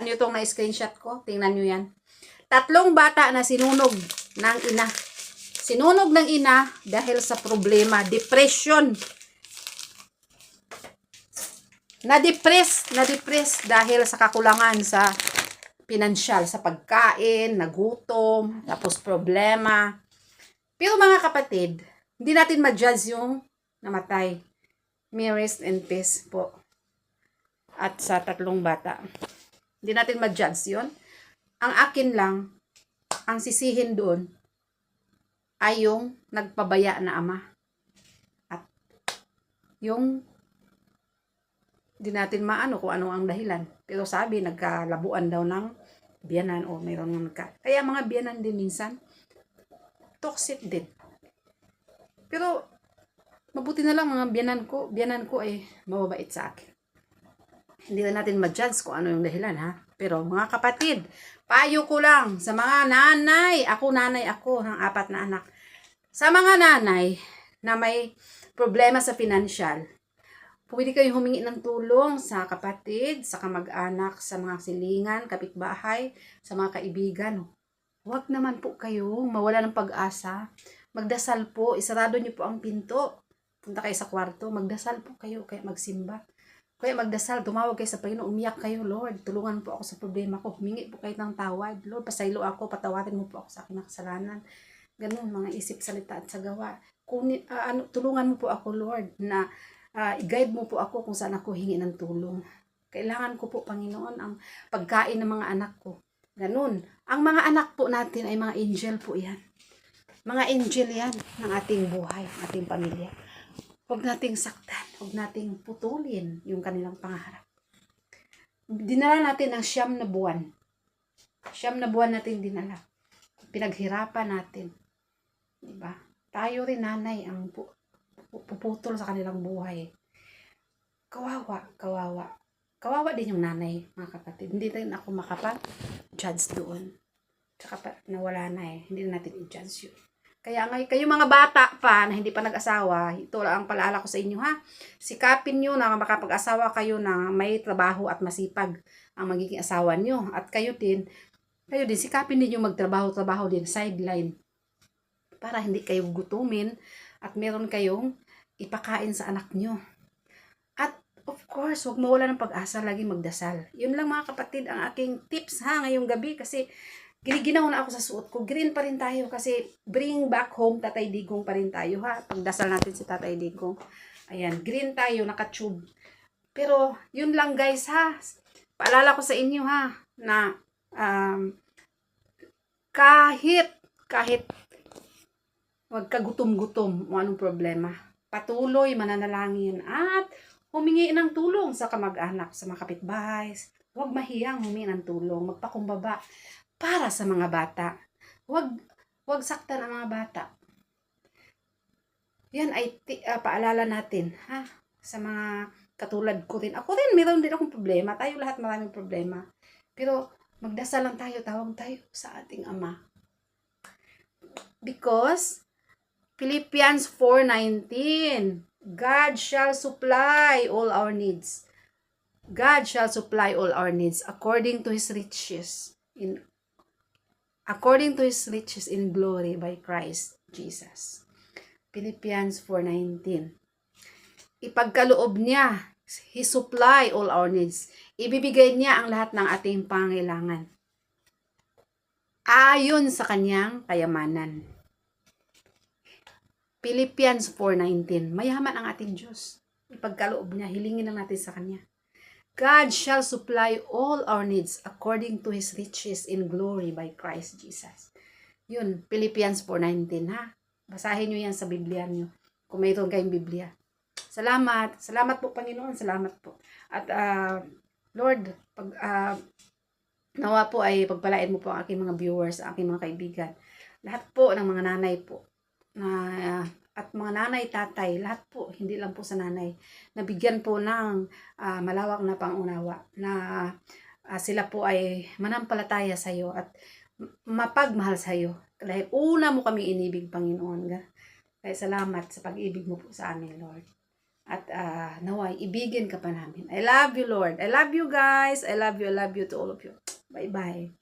Ano itong na-screenshot ko? Tingnan nyo yan. Tatlong bata na sinunog ng ina. Sinunog ng ina dahil sa problema, depression. Na-depress, na-depress dahil sa kakulangan sa pinansyal, sa pagkain, nagutom, tapos problema. Pero mga kapatid, hindi natin ma-judge yung namatay. May rest and peace po. At sa tatlong bata. Hindi natin ma-judge yun. Ang akin lang, ang sisihin doon, ay yung nagpabaya na ama. At yung di natin maano kung ano ang dahilan. Pero sabi, nagkalabuan daw ng biyanan o mayroon ng nagka. Kaya mga biyanan din minsan, toxic din. Pero, mabuti na lang mga biyanan ko, biyanan ko ay mababait sa akin. Hindi na natin ma-judge kung ano yung dahilan, ha? Pero, mga kapatid, payo ko lang sa mga nanay, ako nanay ako ng apat na anak. Sa mga nanay na may problema sa financial, pwede kayo humingi ng tulong sa kapatid, sa kamag-anak, sa mga silingan, kapitbahay, sa mga kaibigan. Huwag naman po kayo mawala ng pag-asa. Magdasal po, isarado niyo po ang pinto. Punta kayo sa kwarto, magdasal po kayo, kaya magsimba. Kaya magdasal, tumawag kayo sa Panginoon, umiyak kayo, Lord. Tulungan po ako sa problema ko. Humingi po kayo ng tawad. Lord, pasaylo ako, patawarin mo po ako sa aking kasalanan. Ganun, mga isip, salita at sa gawa. Kuni, ah, ano, tulungan mo po ako, Lord, na ah, i-guide mo po ako kung saan ako hingi ng tulong. Kailangan ko po, Panginoon, ang pagkain ng mga anak ko. Ganun. Ang mga anak po natin ay mga angel po yan. Mga angel yan ng ating buhay, ating pamilya. Huwag nating saktan, huwag nating putulin yung kanilang pangarap. Dinala natin ang siyam na buwan. Siyam na buwan natin dinala. Pinaghirapan natin. Diba? Tayo rin nanay ang pu- pu- puputol sa kanilang buhay. Kawawa, kawawa. Kawawa din yung nanay, mga kapatid. Hindi rin ako makapag-judge doon. Tsaka pa, nawala na eh. Hindi na natin i-judge yun. Kaya ngay kayo mga bata pa na hindi pa nag-asawa, ito lang ang paalala ko sa inyo ha. Sikapin nyo na makapag-asawa kayo na may trabaho at masipag ang magiging asawa nyo. At kayo din, kayo din, sikapin ninyo magtrabaho-trabaho din, sideline. Para hindi kayo gutumin at meron kayong ipakain sa anak nyo. At of course, huwag mawala ng pag-asa, lagi magdasal. Yun lang mga kapatid ang aking tips ha ngayong gabi kasi giniginaw na ako sa suot ko. Green pa rin tayo kasi bring back home Tatay Digong pa rin tayo ha. Pagdasal natin si Tatay Digong. Ayan, green tayo, nakatube. Pero, yun lang guys ha. Paalala ko sa inyo ha, na um, kahit, kahit wag ka gutom-gutom o anong problema, patuloy mananalangin at humingi ng tulong sa kamag-anak, sa mga kapitbahay. Huwag mahiyang humingi ng tulong, magpakumbaba para sa mga bata. Huwag huwag saktan ang mga bata. Yan ay ah, paalala natin, ha? Sa mga katulad ko rin. Ako rin, meron din akong problema. Tayo lahat maraming problema. Pero magdasal lang tayo, tawag tayo sa ating Ama. Because Philippians 4:19 God shall supply all our needs. God shall supply all our needs according to his riches in according to his riches in glory by Christ Jesus. Philippians 4:19. Ipagkaloob niya, he supply all our needs. Ibibigay niya ang lahat ng ating pangailangan. Ayon sa kanyang kayamanan. Philippians 4.19. Mayaman ang ating Diyos. Ipagkaloob niya, hilingin lang natin sa Kanya. God shall supply all our needs according to His riches in glory by Christ Jesus. Yun, Philippians 4.19 ha. Basahin nyo yan sa Biblia nyo. Kung mayroon kayong Biblia. Salamat. Salamat po, Panginoon. Salamat po. At, ah, Lord, pag, ah, nawa po ay pagpalain mo po ang aking mga viewers, ang aking mga kaibigan. Lahat po ng mga nanay po na at mga nanay, tatay, lahat po, hindi lang po sa nanay, nabigyan po ng ah, malawak na pangunawa na ah, sila po ay manampalataya sa iyo at mapagmahal sa iyo. Dahil una mo kami inibig, Panginoon. Kaya salamat sa pag-ibig mo po sa amin, Lord. At ah, naway, ibigin ka pa namin. I love you, Lord. I love you guys. I love you. I love you to all of you. Bye-bye.